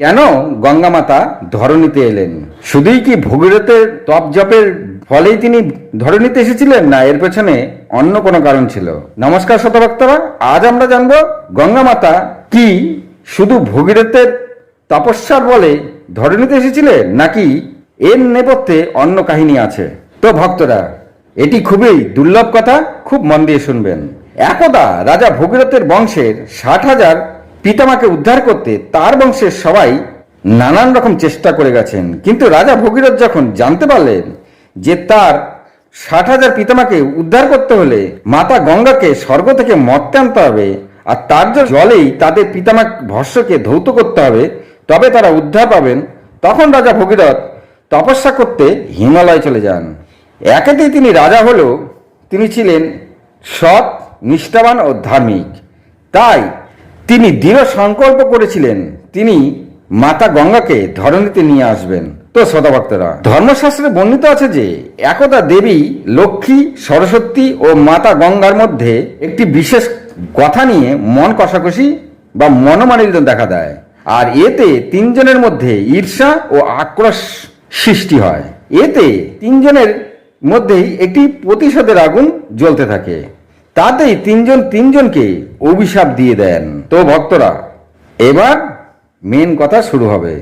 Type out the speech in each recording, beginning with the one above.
কেন গঙ্গা মাতা ধরণীতে এলেন? শুধুই কি ভগীরথের তপ জপের ফলেই তিনি ধরণীতে এসেছিলেন, না এর পেছনে অন্য কোনো কারণ ছিল? নমস্কার শতভক্তরা আজ আমরা জানব গঙ্গা মাতা কি শুধু ভগীরথের তপস্যার বলে ধরণীতে এসেছিলেন, নাকি এর নেপথ্যে অন্য কাহিনী আছে? তো ভক্তরা, এটি খুবই দুর্লভ কথা, খুব মন দিয়ে শুনবেন। একদা রাজা ভগীরথের বংশের ষাট হাজার পিতামাকে উদ্ধার করতে তার বংশের সবাই নানান রকম চেষ্টা করে গেছেন। কিন্তু রাজা ভগীরথ যখন জানতে পারলেন যে তার ষাট হাজার পিতামাকে উদ্ধার করতে হলে মাতা গঙ্গাকে স্বর্গ থেকে মর্তে আনতে হবে আর তার জলেই তাদের পিতামা ভস্যকে ধৌত করতে হবে, তবে তারা উদ্ধার পাবেন। তখন রাজা ভগীরথ তপস্যা করতে হিমালয় চলে যান। একেতেই তিনি রাজা হলেও তিনি ছিলেন সৎ, নিষ্ঠাবান ও ধার্মিক। তাই তিনি দৃঢ় সংকল্প করেছিলেন, তিনি মাতা গঙ্গাকে ধরণীতে নিয়ে আসবেন। তো শতভক্তরা ধর্মশাস্ত্রে বর্ণিত আছে যে, একদা দেবী লক্ষ্মী, সরস্বতী ও মাতা গঙ্গার মধ্যে একটি বিশেষ কথা নিয়ে মন কষাকষি বা মনোমালিন্য দেখা দেয়। আর এতে তিনজনের মধ্যে ঈর্ষা ও আক্রোশ সৃষ্টি হয়। এতে তিনজনের মধ্যেই একটি প্রতিশোধের আগুন জ্বলতে থাকে। তাতেই তিনজন তিনজনকে অভিশাপ দিয়ে দেন। তো ভক্তরা, এবার মেন কথা শুরু হবে।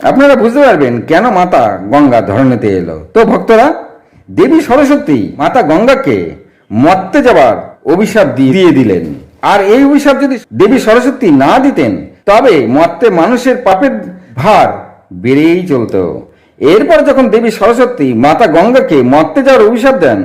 আপনারা বুঝতে পারবেন কেন মাতা গঙ্গা ধরণীতে এলো। তো ভক্তরা, দেবী সরস্বতী মাতা গঙ্গাকে মরতে যাবার অভিশাপ দিয়ে দিলেন। আর এই অভিশাপ যদি দেবী সরস্বতী না দিতেন, তবে মর্তে মানুষের পাপের ভার বেড়েই চলতো। এরপর যখন দেবী সরস্বতী মাতা গঙ্গাকে মর্তে যাওয়ার অভিশাপ দেন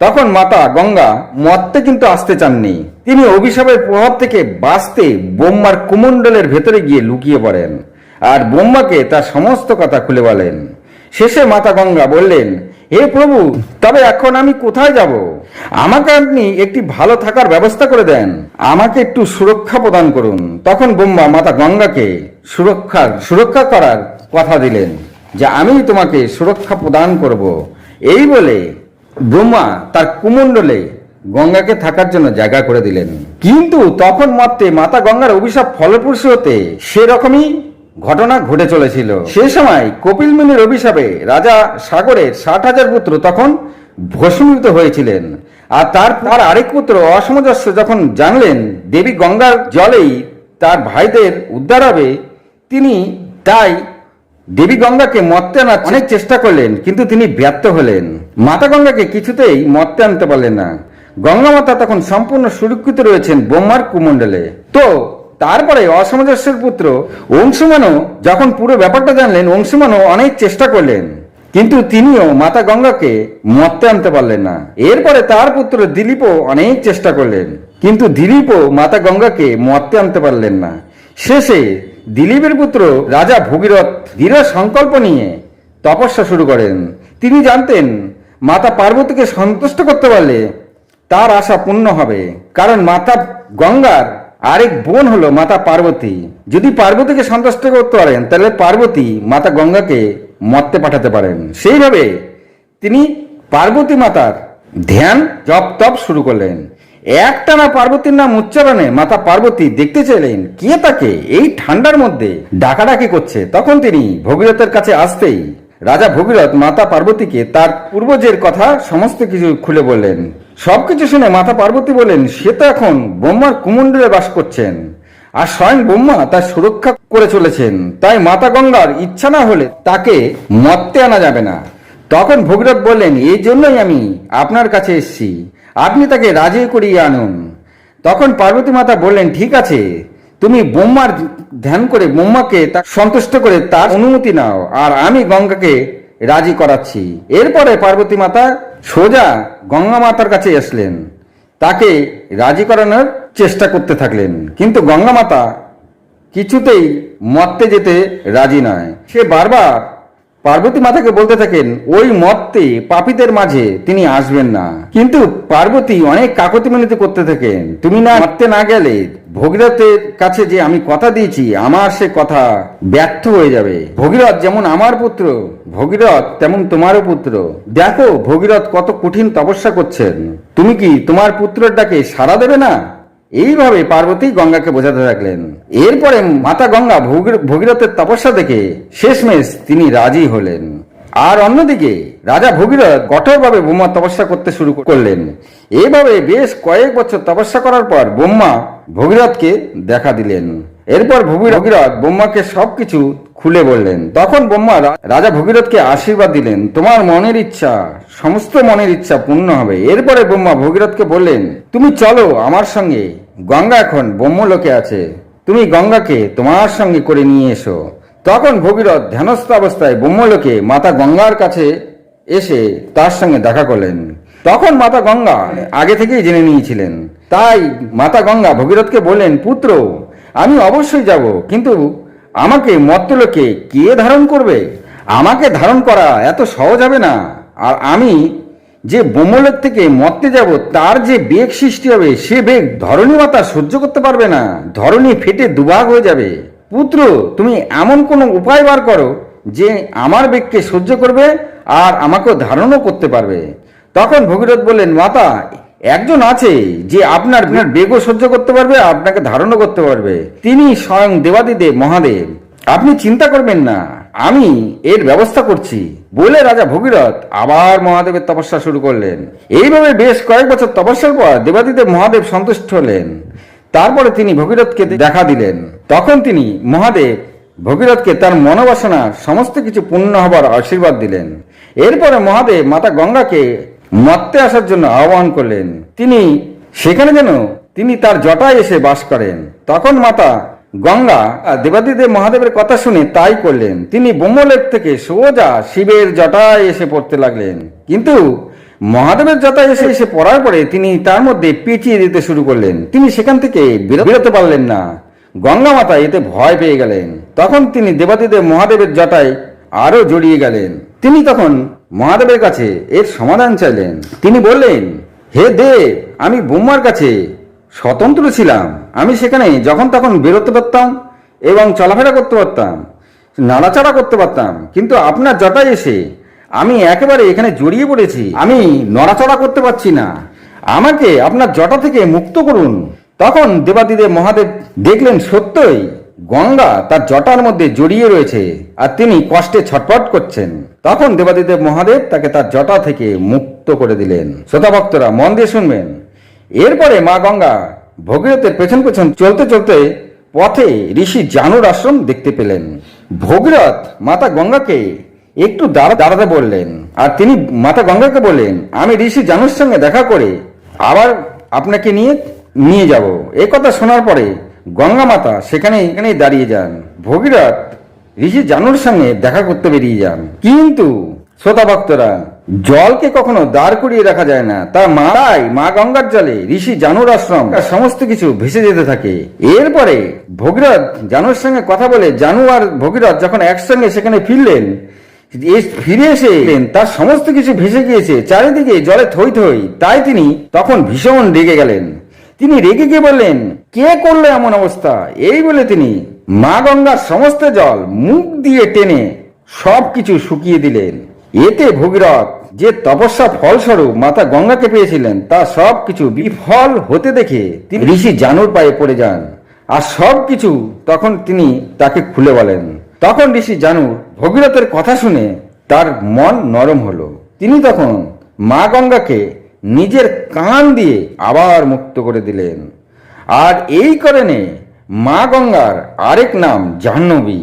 তখন মাতা গঙ্গা মর্তে কিন্তু আসতে চাননি। তিনি অভিশাপের প্রভাব থেকে বাঁচতে বোম্মার কুমণ্ডলের ভেতরে গিয়ে লুকিয়ে পড়েন আর বোম্মাকে তার সমস্ত কথা খুলে বলেন। শেষে মাতা গঙ্গা বললেন, হে প্রভু, তবে এখন আমি কোথায় যাব? আমাকে আপনি একটি ভালো থাকার ব্যবস্থা করে দেন। আমাকে একটু সুরক্ষা প্রদান করুন। তখন বোম্মা মাতা গঙ্গাকে সুরক্ষার, সুরক্ষা করার কথা দিলেন যে, আমি তোমাকে সুরক্ষা প্রদান করব। এই বলে ব্রহ্মা তার কুমণ্ডলে গঙ্গাকে থাকার জন্য জায়গা করে দিলেন। কিন্তু তখন মর্তে মাতা গঙ্গার অভিশাপ ফলপ্রসূ হতে সেরকমই ঘটনা ঘটে চলেছিল। সে সময় কপিল মুনির অভিশাপে রাজা সাগরের ষাট হাজার পুত্র তখন ভস্মীভূত হয়েছিলেন। আর তার তার আরেক পুত্র অসমজস্য যখন জানলেন দেবী গঙ্গার জলেই তার ভাইদের উদ্ধার হবে, তিনি তাই দেবী গঙ্গাকে আনার অনেক চেষ্টা করলেন, কিন্তু তিনি ব্যর্থ হলেন। মাতা গঙ্গাকে কিছুতেই মর্তে আনতে পারলেন না। গঙ্গা মাতা তখন সম্পূর্ণ সুরক্ষিত রয়েছেন বোম্মার কুমণ্ডলে। তো তারপরে অসমজস্যের পুত্র অংশুমানও যখন পুরো ব্যাপারটা জানলেন, অংশুমানও অনেক চেষ্টা করলেন। কিন্তু তিনিও মাতা গঙ্গাকে মর্তে আনতে পারলেন না। এরপরে তার পুত্র দিলীপও অনেক চেষ্টা করলেন, কিন্তু দিলীপও মাতা গঙ্গাকে মর্তে আনতে পারলেন না। শেষে দিলীপের পুত্র রাজা ভগীরথ দৃঢ় সংকল্প নিয়ে তপস্যা শুরু করেন। তিনি জানতেন মাতা পার্বতীকে সন্তুষ্ট করতে পারলে তার আশা পূর্ণ হবে। কারণ মাতা গঙ্গার আরেক বোন হলো মাতা পার্বতী। যদি পার্বতীকে সন্তুষ্ট করতে পারেন, তাহলে পার্বতী মাতা গঙ্গাকে মর্তে পাঠাতে পারেন। সেইভাবে তিনি পার্বতী মাতার ধ্যান, জপ, তপ শুরু করলেন। একটানা পার্বতীর নাম উচ্চারণে মাতা পার্বতী দেখতে চাইলেন, কে তাকে? এই ঠান্ডার মধ্যে ডাকাডাকি করছে। তখন তিনি ভগীরথের কাছে আসতেই রাজা ভগীরথ মাতা পার্বতীকে তার পূর্বজের কথা সমস্ত কিছু খুলে বললেন। সবকিছু শুনে মাতা পার্বতী বলেন সে তো এখন ব্রহ্মার কুমণ্ডলে বাস করছেন আর স্বয়ং ব্রহ্মা তার সুরক্ষা করে চলেছেন। তাই মাতা গঙ্গার ইচ্ছা না হলে তাকে মর্তে আনা যাবে না। তখন ভগীরথ বললেন, এই জন্যই আমি আপনার কাছে এসেছি। আপনি তাকে রাজি করিয়ে আনুন। তখন পার্বতী মাতা বললেন, ঠিক আছে, তুমি বোম্মার ধ্যান করে বোম্মাকে তা সন্তুষ্ট করে তার অনুমতি নাও, আর আমি গঙ্গাকে রাজি করাচ্ছি। এরপরে পার্বতী মাতা সোজা গঙ্গা মাতার কাছে আসলেন। তাকে রাজি করানোর চেষ্টা করতে থাকলেন। কিন্তু গঙ্গা মাতা কিছুতেই মরতে যেতে রাজি নয়। সে বারবার পার্বতী মাতাকে বলতে থাকেন, ওই মর্তে পাপীদের মাঝে তিনি আসবেন না। কিন্তু পার্বতী অনেক কাকতি মিনতি করতে থাকেন, তুমি না মর্তে না গেলে ভগীরথের কাছে যে আমি কথা দিয়েছি, আমার সে কথা ব্যর্থ হয়ে যাবে। ভগীরথ যেমন আমার পুত্র, ভগীরথ তেমন তোমারও পুত্র। দেখো, ভগীরথ কত কঠিন তপস্যা করছেন। তুমি কি তোমার পুত্রের ডাকে সাড়া দেবে না? এইভাবে পার্বতী গঙ্গাকে বোঝাতে থাকলেন। এরপরে মাতা গঙ্গা ভগীরথের তপস্যা দেখে শেষমেশ তিনি রাজি হলেন। আর অন্যদিকে রাজা ভগীরথ কঠোরভাবে ব্রহ্মা তপস্যা করতে শুরু করলেন। এইভাবে বেশ কয়েক বছর তপস্যা করার পর ব্রহ্মা ভগীরথকে দেখা দিলেন। এরপর ভগী- ভগীরথ ব্রহ্মাকে সবকিছু খুলে বললেন, তখন ব্রহ্মা রাজা ভগীরথকে আশীর্বাদ দিলেন। তোমার মনের ইচ্ছা, সমস্ত মনের ইচ্ছা পূর্ণ হবে। এরপরে ব্রহ্মা ভগীরথকে বললেন, তুমি চলো আমার সঙ্গে। গঙ্গা এখন ব্রহ্মলোকে আছে। তুমি গঙ্গাকে তোমার সঙ্গে করে নিয়ে এসো। তখন ভগীরথ ধ্যানস্থ অবস্থায় ব্রহ্মলোকে মাতা গঙ্গার কাছে এসে তার সঙ্গে দেখা করলেন। তখন মাতা গঙ্গা আগে থেকেই জেনে নিয়েছিলেন। তাই মাতা গঙ্গা ভগীরথকে বললেন, পুত্র, আমি অবশ্যই যাব, কিন্তু আমাকে মর্তলোকে কে ধারণ করবে? আমাকে ধারণ করা এত সহজ হবে না। আর আমি যে বোমলোক থেকে মরতে যাব, তার যে বেগ সৃষ্টি হবে, সে বেগ ধরণী মাতা সহ্য করতে পারবে না। ধরণী ফেটে দুভাগ হয়ে যাবে। পুত্র, তুমি এমন কোনো উপায় বার করো যে আমার বেগকে সহ্য করবে আর আমাকেও ধারণও করতে পারবে। তখন ভগীরথ বললেন, মাতা একজন আছে যে আপনার বেগও সহ্য করতে পারবে, আপনাকে ধারণও করতে পারবে। তিনি স্বয়ং দেবাদিদেব মহাদেব। আপনি চিন্তা করবেন না, আমি এর ব্যবস্থা করছি। বলে রাজা ভগীরথ আবার মহাদেবের তপস্যা শুরু করলেন। এইভাবে বেশ কয়েক বছর তপস্যার পর দেবাদিদেব মহাদেব সন্তুষ্ট হলেন। তারপরে তিনি ভগীরথকে দেখা দিলেন। তখন তিনি মহাদেব ভগীরথকে তার মনোবাসনা সমস্ত কিছু পূর্ণ হবার আশীর্বাদ দিলেন। এরপরে মহাদেব মাতা গঙ্গাকে মর্তে আসার জন্য আহ্বান করলেন। তিনি সেখানে যেন তিনি তার জটায় এসে বাস করেন। তখন মাতা গঙ্গা দেবাদিদেব মহাদেবের কথা শুনে তাই করলেন। তিনি ব্রহ্মলেক থেকে সোজা শিবের জটায় এসে পড়তে লাগলেন। কিন্তু মহাদেবের জটায় এসে এসে পড়ার পরে তিনি তার মধ্যে পেঁচিয়ে দিতে শুরু করলেন। তিনি সেখান থেকে বেরো- বেরোতে পারলেন না। গঙ্গা মাতা এতে ভয় পেয়ে গেলেন। তখন তিনি দেবাদিদেব মহাদেবের জটায় আরও জড়িয়ে গেলেন। তিনি তখন মহাদেবের কাছে এর সমাধান চাইলেন। তিনি বললেন, হে দেব, আমি ব্রহ্মার কাছে স্বতন্ত্র ছিলাম। আমি সেখানে যখন তখন বেরোতে পারতাম এবং চলাফেরা করতে পারতাম, নাড়াচাড়া করতে পারতাম। কিন্তু আপনার জটায় এসে আমি একেবারে এখানে জড়িয়ে পড়েছি। আমি নড়াচড়া করতে পারছি না। আমাকে আপনার জটা থেকে মুক্ত করুন। তখন দেবাদিদেব মহাদেব দেখলেন সত্যই গঙ্গা তার জটার মধ্যে জড়িয়ে রয়েছে আর তিনি কষ্টে ছটফট করছেন। তখন দেবাদিদেব মহাদেব তাকে তার জটা থেকে মুক্ত করে দিলেন। শ্রোতা ভক্তরা, মন দিয়ে শুনবেন। এরপরে মা গঙ্গা ভগীরথের পেছন পেছন চলতে চলতে পথে ঋষি জানুর আশ্রম দেখতে পেলেন। ভগীরথ মাতা গঙ্গাকে একটু দাঁড়া, দাঁড়াতে বললেন। আর তিনি মাতা গঙ্গাকে বললেন, আমি ঋষি জানুর সঙ্গে দেখা করে আবার আপনাকে নিয়ে নিয়ে যাব। এই কথা শোনার পরে গঙ্গা মাতা সেখানে এখানেই দাঁড়িয়ে যান। ভগীরথ ঋষি জানুর সঙ্গে দেখা করতে বেরিয়ে যান। কিন্তু শ্রোতা ভক্তরা, জলকে কখনো দাঁড় করিয়ে রাখা যায় না। তার মারাই মা গঙ্গার জলে ঋষি জানুর আশ্রম সমস্ত কিছু ভেসে যেতে থাকে। এরপরে ভগীরথ জানুর সঙ্গে কথা বলে জানু আর ভগীরথ যখন একসঙ্গে সেখানে ফিরলেন ফিরে এসে তার সমস্ত কিছু ভেসে গিয়েছে। চারিদিকে জলে থই থই, তাই তিনি তখন ভীষণ রেগে গেলেন। তিনি রেগে গিয়ে বললেন, কে করল এমন অবস্থা? এই বলে তিনি, মা গঙ্গার সমস্ত জল মুখ দিয়ে টেনে সব কিছু শুকিয়ে দিলেন। এতে ভগীরথ যে তপস্যা ফলস্বরূপ মাতা গঙ্গাকে পেয়েছিলেন, তা সব কিছু বিফল হতে দেখে তিনি ঋষি জানুর পায়ে পড়ে যান। আর সব কিছু তখন তিনি তাকে খুলে বলেন। তখন ঋষি জানুর ভগীরথের কথা শুনে তার মন নরম হলো। তিনি তখন মা গঙ্গাকে নিজের কান দিয়ে আবার মুক্ত করে দিলেন। আর এই কারণে মা গঙ্গার আরেক নাম জাহ্নবী।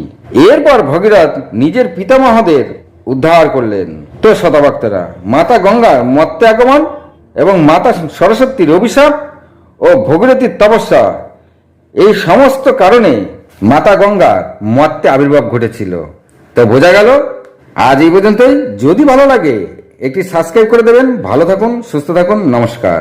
এরপর ভগীরথ নিজের পিতামহদের উদ্ধার করলেন। তো শতভক্তরা মাতা গঙ্গার মত্তে আগমন এবং মাতা সরস্বতীর অভিশাপ ও ভগীরথীর তপস্যা, এই সমস্ত কারণে মাতা গঙ্গার মত্তে আবির্ভাব ঘটেছিল। তো বোঝা গেল, আজ এই পর্যন্তই। যদি ভালো লাগে একটি সাবস্ক্রাইব করে দেবেন। ভালো থাকুন সুস্থ থাকুন নমস্কার।